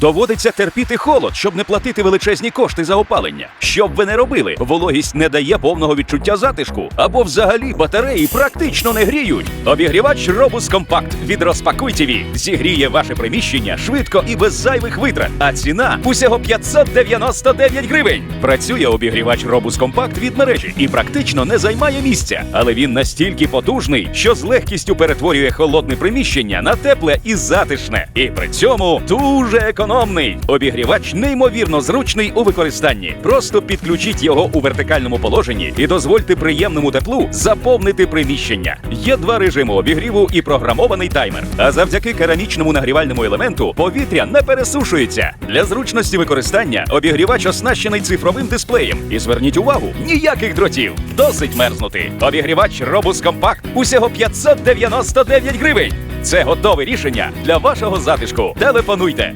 Доводиться терпіти холод, щоб не платити величезні кошти за опалення. Що б ви не робили, вологість не дає повного відчуття затишку, або взагалі батареї практично не гріють. Обігрівач Robus Compact від Розпакуй зігріє ваше приміщення швидко і без зайвих витрат. А ціна усього 599 гривень. Працює обігрівач Robus Compact від мережі і практично не займає місця, але він настільки потужний, що з легкістю перетворює холодне приміщення на тепле і затишне. І при цьому дуже економний. Обігрівач неймовірно зручний у використанні. Просто підключіть його у вертикальному положенні і дозвольте приємному теплу заповнити приміщення. Є два режими обігріву і програмований таймер. А завдяки керамічному нагрівальному елементу повітря не пересушується. Для зручності використання обігрівач оснащений цифровим дисплеєм. І зверніть увагу, ніяких дротів. Досить мерзнути. Обігрівач Robus Compact усього 599 гривень. Це готове рішення для вашого затишку. Телефонуйте